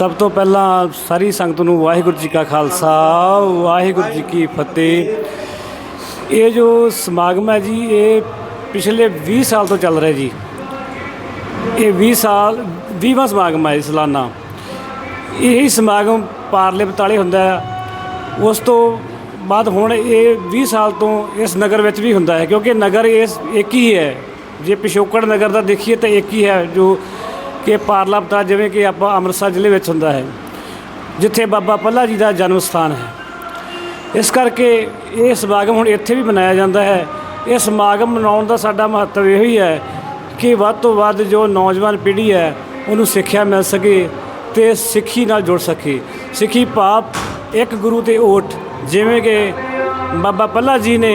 ਸਭ ਤੋਂ ਪਹਿਲਾਂ ਸਾਰੀ ਸੰਗਤ ਨੂੰ ਵਾਹਿਗੁਰੂ ਜੀ ਕਾ ਖਾਲਸਾ, ਵਾਹਿਗੁਰੂ ਜੀ ਕੀ ਫਤਿਹ। ਇਹ ਜੋ ਸਮਾਗਮ ਹੈ ਜੀ, ਇਹ ਪਿਛਲੇ 20 ਸਾਲ ਤੋਂ ਚੱਲ ਰਿਹਾ ਜੀ। ਇਹ 20 ਸਾਲ 20ਵਾਂ ਸਮਾਗਮ ਹੈ ਇਸ ਸਾਲਾਨਾ। ਇਹੀ ਸਮਾਗਮ ਪਾਰਲੇ ਬਤਾਲੇ ਹੁੰਦਾ ਹੈ। ਉਸ ਤੋਂ ਬਾਅਦ ਹੁਣ ਇਹ 20 ਸਾਲ ਤੋਂ ਇਸ ਨਗਰ ਵਿੱਚ ਵੀ ਹੁੰਦਾ ਹੈ, ਕਿਉਂਕਿ ਨਗਰ ਇਸ ਇੱਕ ਹੀ ਹੈ। ਜੇ ਪਿਸ਼ੋਕੜ ਨਗਰ ਦਾ ਦੇਖੀਏ ਤਾਂ ਇੱਕ ਹੀ ਹੈ, ਜੋ ਕਿ ਪਾਰਲਾ ਪਤਾ ਜਿਵੇਂ ਕਿ ਆਪਾਂ ਅੰਮ੍ਰਿਤਸਰ ਜ਼ਿਲ੍ਹੇ ਵਿੱਚ ਹੁੰਦਾ ਹੈ, ਜਿੱਥੇ ਬਾਬਾ ਪੱਲਾ ਜੀ ਦਾ ਜਨਮ ਸਥਾਨ ਹੈ। ਇਸ ਕਰਕੇ ਇਹ ਸਮਾਗਮ ਹੁਣ ਇੱਥੇ ਵੀ ਮਨਾਇਆ ਜਾਂਦਾ ਹੈ। ਇਹ ਸਮਾਗਮ ਮਨਾਉਣ ਦਾ ਸਾਡਾ ਮਹੱਤਵ ਇਹੋ ਹੀ ਹੈ ਕਿ ਵੱਧ ਤੋਂ ਵੱਧ ਜੋ ਨੌਜਵਾਨ ਪੀੜ੍ਹੀ ਹੈ, ਉਹਨੂੰ ਸਿੱਖਿਆ ਮਿਲ ਸਕੇ ਤੇ ਸਿੱਖੀ ਨਾਲ ਜੁੜ ਸਕੇ। ਸਿੱਖੀ ਪਾਪ ਇੱਕ ਗੁਰੂ ਤੇ ਓਟ, ਜਿਵੇਂ ਕਿ ਬਾਬਾ ਪੱਲਾ ਜੀ ਨੇ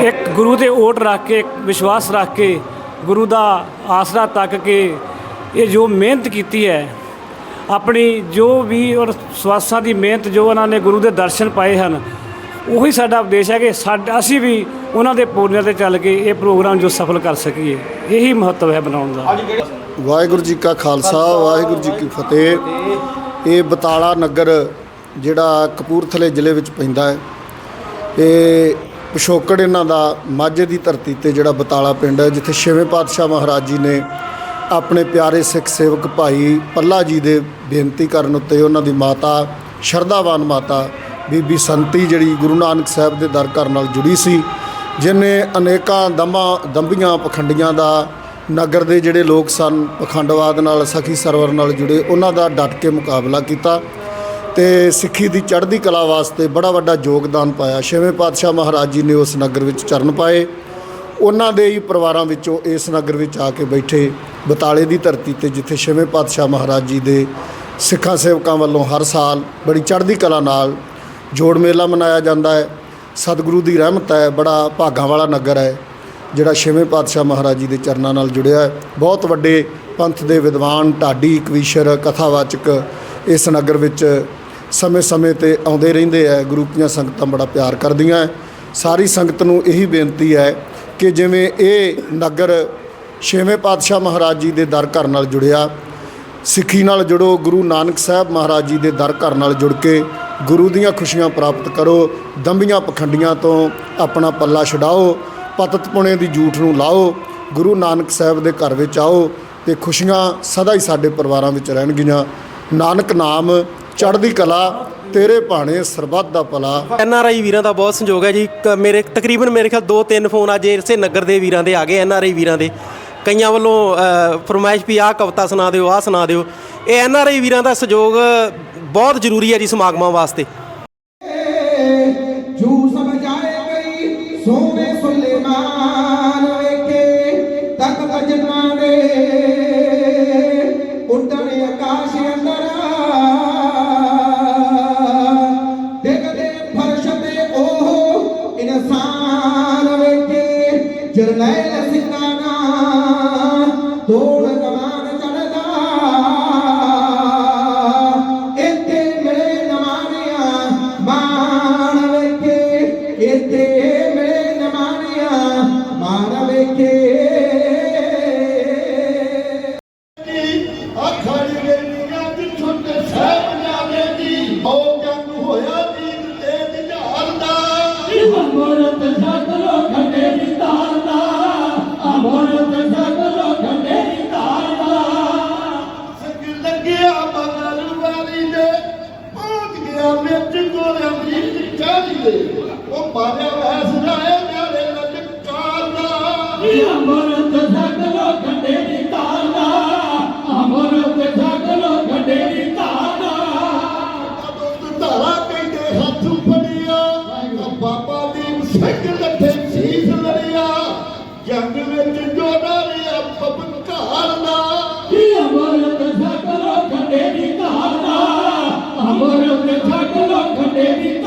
ਇੱਕ ਗੁਰੂ ਤੇ ਓਟ ਰੱਖ ਕੇ, ਇੱਕ ਵਿਸ਼ਵਾਸ ਰੱਖ ਕੇ ਗੁਰੂ ਦਾ ਆਸਰਾ ਤੱਕ ਕੇ ਇਹ ਜੋ ਮਿਹਨਤ ਕੀਤੀ ਹੈ, ਆਪਣੀ ਜੋ ਵੀ ਔਰ ਸਵਾਸਾਂ ਦੀ ਮਿਹਨਤ ਜੋ ਉਹਨਾਂ ਨੇ ਗੁਰੂ ਦੇ ਦਰਸ਼ਨ ਪਾਏ ਹਨ, ਉਹੀ ਸਾਡਾ ਉਪਦੇਸ਼ ਹੈ ਕਿ ਸਾਡਾ, ਅਸੀਂ ਵੀ ਉਹਨਾਂ ਦੇ ਪੂਰਨਿਆਂ ਤੇ ਚੱਲ ਕੇ ਇਹ ਪ੍ਰੋਗਰਾਮ ਜੋ ਸਫਲ ਕਰ ਸਕੀਏ, ਇਹੀ ਮਹੱਤਵ ਹੈ ਬਣਾਉਣ ਦਾ। ਵਾਹਿਗੁਰੂ ਜੀ ਕਾ ਖਾਲਸਾ, ਵਾਹਿਗੁਰੂ ਜੀ ਕੀ ਫਤਿਹ। ਇਹ ਬਤਾਲਾ ਨਗਰ ਜਿਹੜਾ ਕਪੂਰਥਲੇ ਜ਼ਿਲ੍ਹੇ ਵਿੱਚ ਪੈਂਦਾ ਹੈ। ਇਹ ਪਿਛੋਕੜ ਇਹਨਾਂ ਦਾ ਮਾਝੇ ਦੀ ਧਰਤੀ ਤੇ ਜਿਹੜਾ ਬਤਾਲਾ ਪਿੰਡ ਹੈ, ਜਿੱਥੇ ਛੇਵੇਂ ਪਾਤਸ਼ਾਹ ਮਹਾਰਾਜ ਜੀ ਨੇ ਆਪਣੇ ਪਿਆਰੇ ਸਿੱਖ ਸੇਵਕ ਭਾਈ ਪੱਲਾ ਜੀ ਦੇ ਬੇਨਤੀ ਕਰਨ ਉੱਤੇ ਉਹਨਾਂ ਦੀ ਮਾਤਾ, ਸ਼ਰਧਾਵਾਨ ਮਾਤਾ ਬੀਬੀ ਸੰਤੀ ਜਿਹੜੀ ਗੁਰੂ ਨਾਨਕ ਸਾਹਿਬ ਦੇ ਦਰ ਘਰ ਨਾਲ ਜੁੜੀ ਸੀ, ਜਿਨੇ ਅਨੇਕਾਂ ਦਮਾਂ ਦੰਬੀਆਂ ਪਖੰਡੀਆਂ ਦਾ ਨਗਰ ਦੇ ਜਿਹੜੇ ਲੋਕ ਸਨ, ਪਖੰਡਵਾਦ ਨਾਲ, ਸਖੀ ਸਰਵਰ ਨਾਲ ਜੁੜੇ, ਉਹਨਾਂ ਦਾ ਡਟ ਕੇ ਮੁਕਾਬਲਾ ਕੀਤਾ। ਤੇ ਸਿੱਖੀ ਦੀ ਚੜ੍ਹਦੀ ਕਲਾ ਵਾਸਤੇ ਬੜਾ ਵੱਡਾ ਯੋਗਦਾਨ ਪਾਇਆ। ਛੇਵੇਂ ਪਾਤਸ਼ਾਹ ਮਹਾਰਾਜ ਜੀ ਨੇ ਉਸ ਨਗਰ ਵਿੱਚ ਚਰਨ ਪਾਏ। ਉਹਨਾਂ ਦੇ ਹੀ ਪਰਿਵਾਰਾਂ ਵਿੱਚੋਂ ਇਸ ਨਗਰ ਵਿੱਚ ਆ ਕੇ ਬੈਠੇ ਬਤਾਲੇ ਦੀ ਧਰਤੀ ਤੇ, ਜਿੱਥੇ ਛੇਵੇਂ ਪਾਤਸ਼ਾਹ ਮਹਾਰਾਜ ਜੀ ਦੇ ਸਿੱਖਾਂ ਸੇਵਕਾਂ ਵੱਲੋਂ ਹਰ ਸਾਲ ਬੜੀ ਚੜ੍ਹਦੀ ਕਲਾ ਨਾਲ ਜੋੜ ਮੇਲਾ ਮਨਾਇਆ ਜਾਂਦਾ ਹੈ। ਸਤਿਗੁਰੂ ਦੀ ਰਹਿਮਤ ਹੈ, ਬੜਾ ਭਾਗਾਂ ਵਾਲਾ ਨਗਰ ਹੈ, ਜਿਹੜਾ ਛੇਵੇਂ ਪਾਤਸ਼ਾਹ ਮਹਾਰਾਜ ਜੀ ਦੇ ਚਰਨਾਂ ਨਾਲ ਜੁੜਿਆ ਹੈ। ਬਹੁਤ ਵੱਡੇ ਪੰਥ ਦੇ ਵਿਦਵਾਨ, ਢਾਡੀ, ਕਵੀਸ਼ਰ, ਕਥਾਵਾਚਕ ਇਸ ਨਗਰ ਵਿੱਚ ਸਮੇਂ-ਸਮੇਂ ਤੇ ਆਉਂਦੇ ਰਹਿੰਦੇ ਹੈ ਗੁਰੂ ਦੀਆਂ ਸੰਗਤਾਂ ਬੜਾ ਪਿਆਰ ਕਰਦੀਆਂ ਸਾਰੀ ਸੰਗਤ ਨੂੰ ਇਹੀ ਬੇਨਤੀ ਹੈ ਕਿ ਜਿਵੇਂ ਇਹ ਨਗਰ ਛੇਵੇਂ ਪਾਤਸ਼ਾਹ ਮਹਾਰਾਜ ਜੀ ਦੇ ਦਰ ਘਰ ਨਾਲ ਜੁੜਿਆ, ਸਿੱਖੀ ਨਾਲ ਜੁੜੋ, ਗੁਰੂ ਨਾਨਕ ਸਾਹਿਬ ਮਹਾਰਾਜ ਜੀ ਦੇ ਦਰ ਘਰ ਨਾਲ ਜੁੜ ਕੇ ਗੁਰੂ ਦੀਆਂ ਖੁਸ਼ੀਆਂ ਪ੍ਰਾਪਤ ਕਰੋ, ਦੰਬੀਆਂ ਪਖੰਡੀਆਂ ਤੋਂ ਆਪਣਾ ਪੱਲਾ ਛਡਾਓ, ਪਤਤ ਪੁਣੇ ਦੀ ਜੂਠ ਨੂੰ ਲਾਓ, ਗੁਰੂ ਨਾਨਕ ਸਾਹਿਬ ਦੇ ਘਰ ਵਿੱਚ ਆਓ ਤੇ ਖੁਸ਼ੀਆਂ ਸਦਾ ਹੀ ਸਾਡੇ ਪਰਿਵਾਰਾਂ ਵਿੱਚ ਰਹਿਣਗੀਆਂ। ਨਾਨਕ ਨਾਮ ਚੜ੍ਹਦੀ ਕਲਾ ਤੇਰੇ ਭਾਣੇ ਸਰਬੱਤ ਦਾ ਭਲਾ। ਐਨ ਆਰ ਆਈ ਵੀਰਾਂ ਦਾ ਬਹੁਤ ਸੰਯੋਗ ਹੈ ਜੀ। ਕ- ਮੇਰੇ ਤਕਰੀਬਨ ਮੇਰੇ ਖਿਆਲ ਦੋ ਤਿੰਨ ਫੋਨ ਅੱਜ ਇਸੇ ਨਗਰ ਦੇ ਵੀਰਾਂ ਦੇ ਆ ਗਏ ਐਨ ਆਰ ਆਈ ਵੀਰਾਂ ਦੇ। ਕਈਆਂ ਵੱਲੋਂ ਅ, ਫਰਮਾਇਸ਼ ਵੀ ਆਹ ਕਵਿਤਾ ਸੁਣਾ ਦਿਓ ਆਹ ਸੁਣਾ ਦਿਓ। ਇਹ ਐਨ ਆਰ ਆਈ ਵੀਰਾਂ ਦਾ ਸਹਿਯੋਗ ਬਹੁਤ ਜ਼ਰੂਰੀ ਹੈ ਜੀ ਸਮਾਗਮਾਂ ਵਾਸਤੇ। ਦੇ ਉਹ ਮਾਰਿਆ ਵੈਸ ਜਾਏ ਮੇਰੇ ਲਲਕਾਰ ਦਾ ਅਮਰਤ ਸਕਲੋ ਖੰਡੇ ਦੀ ਦਾ ਅਮਰਤ ਸਕਲੋ ਖੰਡੇ ਦੀ ਤਾਰ ਦਾ ਦੋਸਤ ਧਾਰਾ ਕਹਿੰਦੇ ਹੱਥ ਫੜਿਆ ਤਾਂ ਬਾਬਾ ਦੀਪ ਸਿੰਘ ਲੱਥੇ ਸੀਸ ਲੜਿਆ। ਜੰਗ ਵਿੱਚ ਜੋੜਾ ਲਿਆ ਪਪਕਾਰ ਦਾ ਅਮਰਤ ਸਕਲੋ ਖੰਡੇ ਦੀ ਦਾ ਅਮਰਤ ਸਕਲੋ ਖੰਡੇ ਦੀ ਤਾਰ ਦਾ